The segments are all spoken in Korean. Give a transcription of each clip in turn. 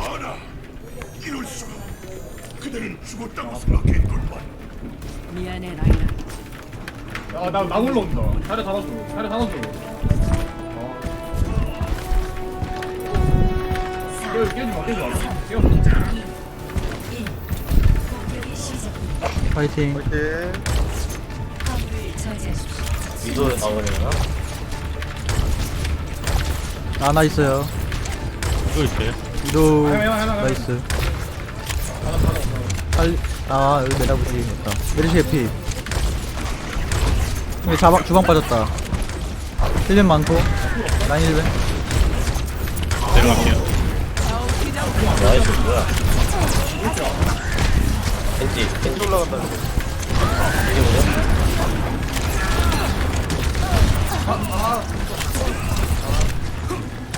알아 이럴 수가 그대는 죽었다고 생각했건만 미안해 라이나. 아, 나, 나 올라온다. 차례 잡아줘. 차례 잡아줘. 깨, 깨지 마, 깨지 마. 깨지 마. 공격이 시작됩니다. 파이팅 저지하십시오. 위도 나오려나? 하나 있어요 이거 있어요? 위도 하나, 하나, 하나. 나이스 빨리 아 여기 내다보지 됐다 메르시 에피 여기 자방, 주방 빠졌다 1년 많고 라인 1벤 내려갈게요 나이스 뭐야? 겐지 겐지 올라간다. 이게 뭐야?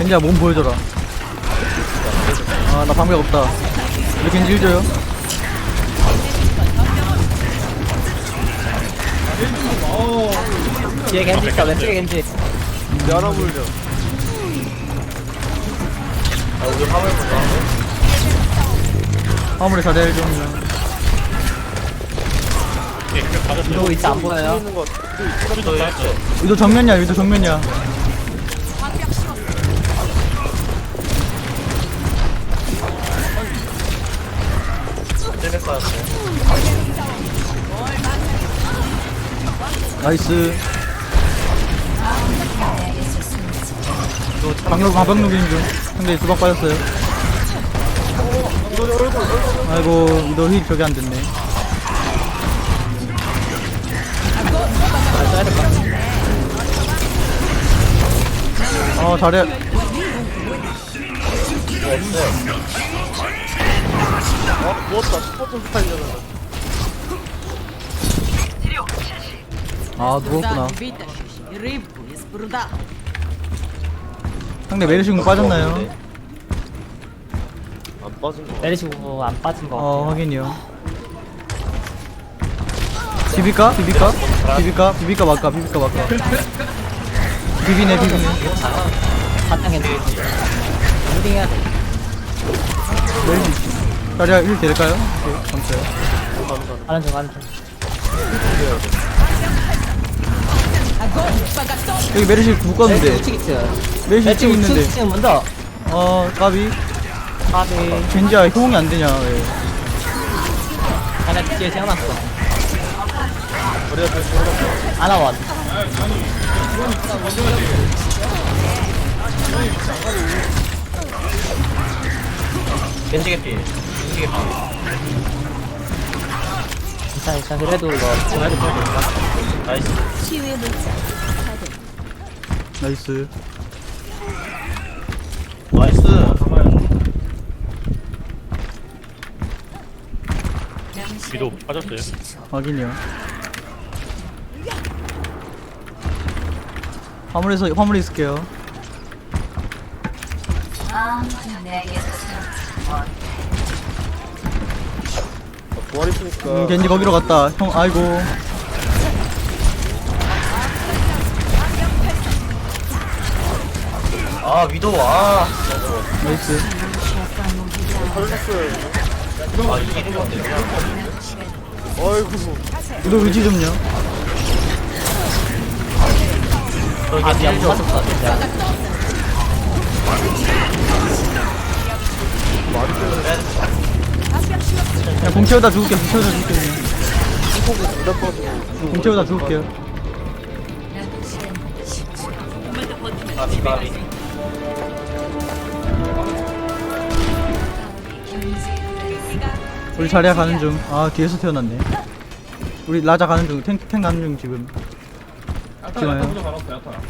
겐지야 몸 보여줘라 아 나 방벽 없다 우리 겐지 1줘요 뒤에 겐지 있다 왼쪽에 겐지. 열어 물려. 아 우리 화물 보자. 화물에 자리를 좀 위도 있지 안 보여요? 위도 정면이야 위도 정면이야 나이스. 방역 녹이는 중. 상대 두방 빠졌어요. 아이고 위도 힐 저기 안 됐네. 어 잘해. 아 누웠구나 상대 메르시궁 빠졌나요? 안 빠진 거. 때리시고 안 빠진 거. 어 확인이요 비비까? 비비까? 비비까? 비비까 말까? 비비까 말까? 비비네 비비네 사탕 겐지. 무딩 해야 돼. 메르시 자리야 힐 될까요? 오케이 감사해요 하는 중 하는 중. 여기 메르시 묶었는데 있어요. 메르시 찍고 있는데 지금 먼저. 어 까비 카드. 젠지야 호응이 안 되냐 왜 하나 뒤에 세워놨어. 하나 원. 겐지 개피. 겐지 개피. 괜찮아, 괜찮아. 그래도 이거 그래도 그래도 나이스. 나이스 나이스. 위도 빠졌어요 60초. 확인이요 화물에서 화물에 있을게요 아, 내게서 음, 겐지 거기로 갔다 형 아이고 아, 위도, 아. 나이스 아, 이기는 건데. 위도 위치 좀요 아, 미안, 못 맞췄다, 진짜. 그냥 공 채우다 죽을게 공 채우다 죽을게 그냥 공 채우다 죽을게요 10초. 아, 비바비. 우리 자리야 가는 중 아 뒤에서 태어났네. 우리 라자 가는 중 탱, 탱 가는 중 지금. 지나요? 야타 보자, 알았어, 야타.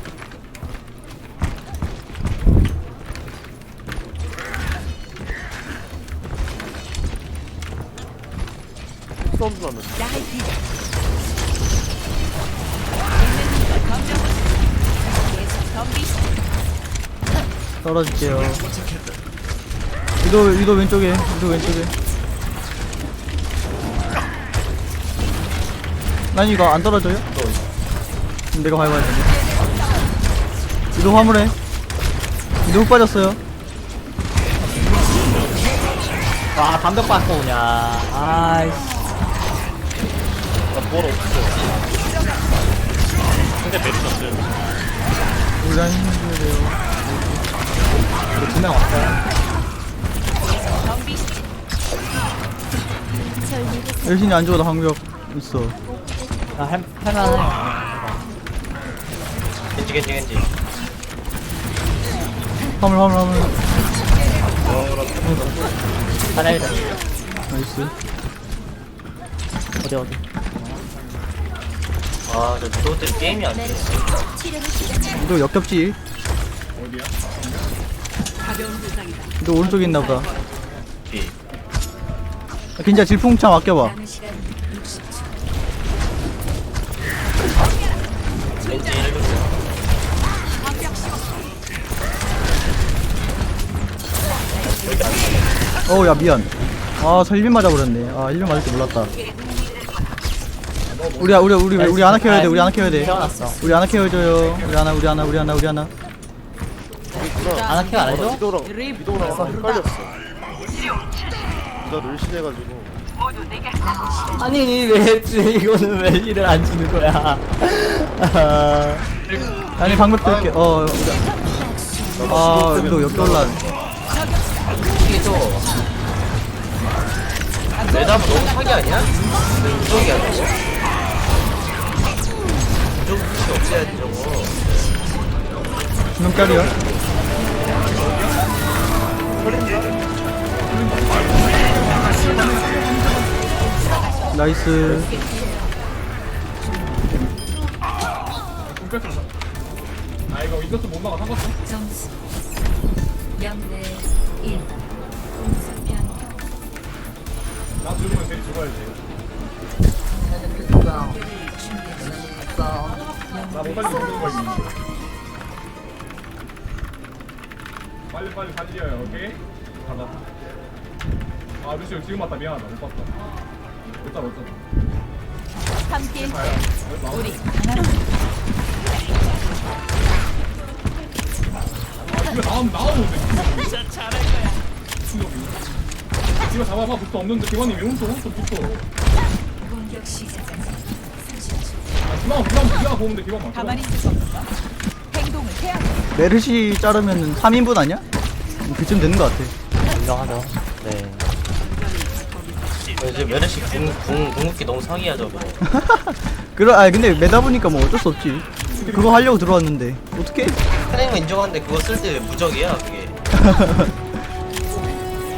떨어질게요. 위도 위도 왼쪽에 위도 왼쪽에 난 이거 안 떨어져요? 그럼 내가 밟아야 되네. 이도 화물해 훅 빠졌어요. 와 반벽 받고 오냐 아이씨. 나뭘 없어. 근데. 우리 라인 힘줘야 돼요. 우리 두명 왔어요. 열심히 안 죽어도 방벽 있어 나 할, 할만해 겐지 겐지 겐지. 화물 화물 화물 하나 일단 나이스 어디 어디 아저 저것들 게임이 안 돼. 이도 역겹지. 이도 오른쪽에 있나 보다 비. 괜찮아 질풍참 아껴봐 겐지 1분. 어우 야 미안 아 설빈 맞아버렸네 아 1륜 맞을 줄 몰랐다 우리 우리 우리 우리 하나 키워야 돼 우리 하나 키워야 돼 태어났어 우리 하나 키워줘요 우리 하나 우리 하나 우리 하나 우리 하나 하나 케어 안 해줘? 위도랑 위도랑 헷갈렸어. 나 룰신해가지고. 아니 왜 이거는 왜 일을 안 주는 거야 아, 아니 방금 뜰게 어아 이거 역돌란 이게 또 매답은 너무 사기 아니야? 무적이 아니고 무적 끝이 없어야지 저거. 두명짜리야 나이스 공 뺐어. 아 이거 이것도 못 막아 상관없어. 점수 0대 1. 공수 변경. 나 죽으면 쟤 죽어야지. 나못 살리고 죽는 거 있니? 빨리 빨리 살려요, 오케이? 가자. 아 루시오 지금 왔다 미안하다 못 봤다. 어쩌다 어쩌다. 함께 우리 아집 나오면 나오면 돼. 진짜 잘할 거야. 집에 잡아봐 붙어 없는데 기관님 왜 훔쳐 훔쳐 붙어. 공격 30초. 아 기관 기관 기관 보면 돼 기관만. 가만히 있을 수 없어. 행동을 해야 돼. 메르시 자르면은 3인분 아니야? 그쯤 되는 것 같아 인정하죠 네 어, 이제 메르시 궁, 궁, 궁극기 너무 저거 그러 아 근데 매다 보니까 뭐 어쩔 수 없지 그거 하려고 들어왔는데 어떻게 트레이닝 인정하는데 그거 쓸 때 무적이야 그게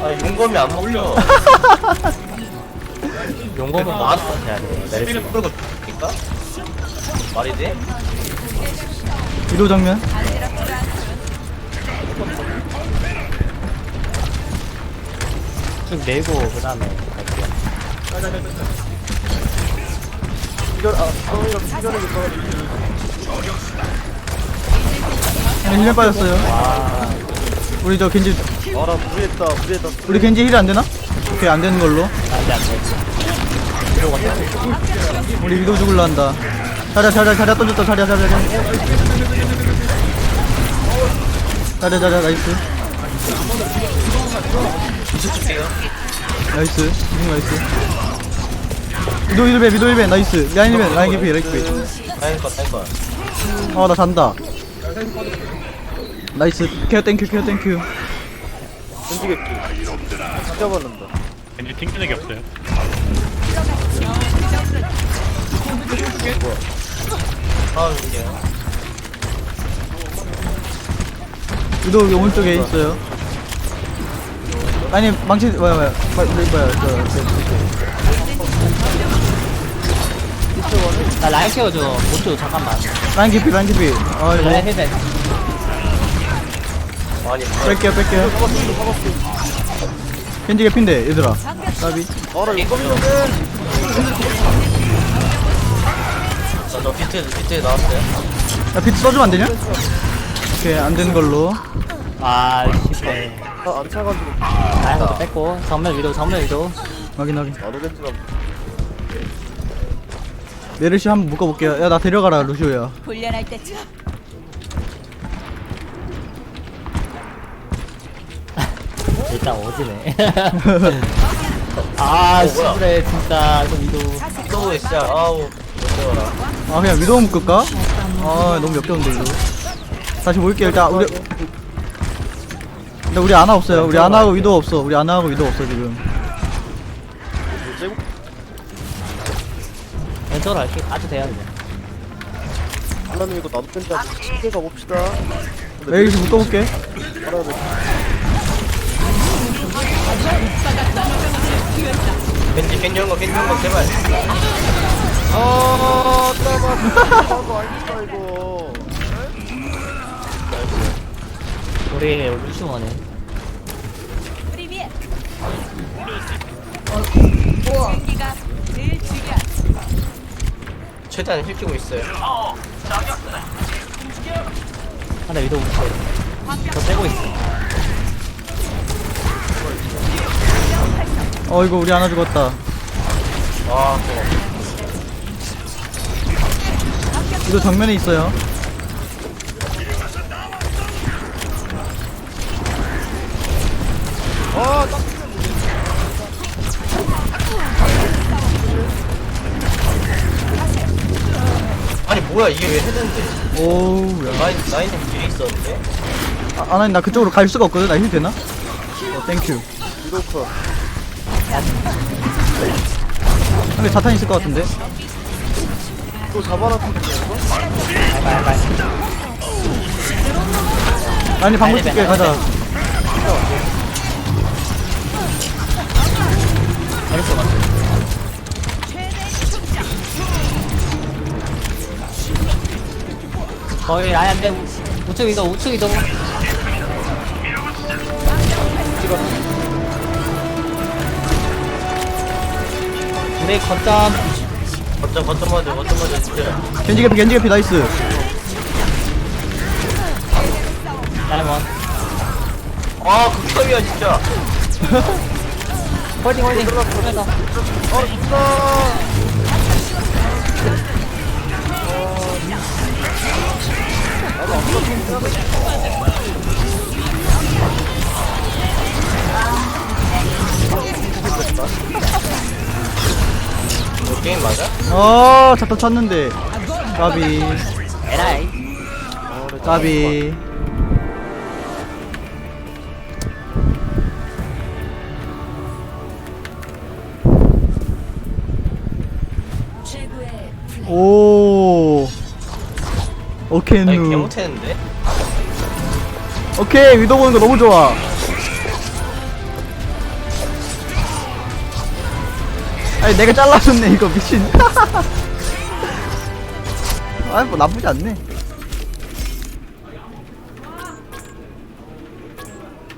아 용검이 안 먹혀 용검은 마음껏 해야 돼 스피를 풀고 죽니까? 말이 돼? 위도 장면 쭉 내고 그 다음에 갈게요 네, 1년 빠졌어요. 와 우리 저 겐지 아나 무리했다 무리했다. 우리 겐지 힐 안 되나? 오케이 안 되는 걸로. 안돼 안돼 이러고 우리 위도 죽을라 한다. 자리야 자리야 자리야 던졌다 자리야 자리야 자리야. 자리야 자리야 나이스. 나이스 이승 나이스. 위도 1배 위도 1배 나이스. 라인 1배 라인 개피 라인 개피 라인컷 라인컷 아나 잔다. 나이스. 케어 땡큐 케어 땡큐. 왠지 튕기는 게 없어요. 줄게요 위도 여기 오른쪽에 있어요. 아니 망치 뭐야 뭐야. 뭐야 뭐야 저나 라인 케어줘 못줘 잠깐만. 라인 개피 라인 아 이거 라인 헤드 아니 뺄게요 뺄게요. 겐지 개피인데 얘들아. 나비. 저저 비트 비트에 나왔어요. 야 비트 써주면 안 되냐? 오케이 안 되는 걸로. 아 씨발 안 차가지고. 라인 것도 뺐고. 정면 위도 정면 위도 확인 확인 메르시 한번 묶어볼게요 야 나 데려가라 루시오야 훈련할 때쯤 일단 오지네. 아? 씨부래, 진짜. 이거 위도. 또 진짜 아우 아 그냥 위도우 묶을까? 아 너무 역겨운데 이거 다시 모일게요 일단 우리 근데 우리 아나 없어요 우리 아나하고 위도우 없어 우리 아나하고 위도우 없어 지금 왼쪽으로 할게. 아주 돼야 그냥. 하나님 이거 나도 뺀다 쉽게 가봅시다 메르시 묶어볼게 알아야 돼 겐지 겐지 형거 겐지 형거 제발 아 따봐 이거 아닙니다 이거 우리 루시원에. 프리 최대한 힐키고 있어요 하나 위도 붙여. 저 빼고 있어. 어 이거 우리 아나 죽었다 아 위도우 정면에 있어요 뭐야 이게 왜 헤드인데? 오우 야 라인 라인은 뒤에 있었는데? 아, 아나 나 그쪽으로 갈 수가 없거든? 나힐 되나? 어 땡큐 유도커 근데 자탄 있을 것 같은데? 또 잡아놨거든요 이거. 아니 방금 줄게 가자. 거의 아 예 안 돼. 우측 위도, 우측 위도. 우리 거점. 거점 거점 맞아 거점 맞아 진짜 겐지 개피 겐지 개피 나이스 다이몬. 아 극혐이야 진짜 홀딩, 홀딩. 그래서. 게임 맞아? 아 자탄 쳤는데 까비 에라이. 까비. 오 오케이 나 이거 개 누 못했는데? 오케이 위도 보는 거 너무 좋아. 아니 내가 잘라줬네 이거 미친. 아니 뭐 나쁘지 않네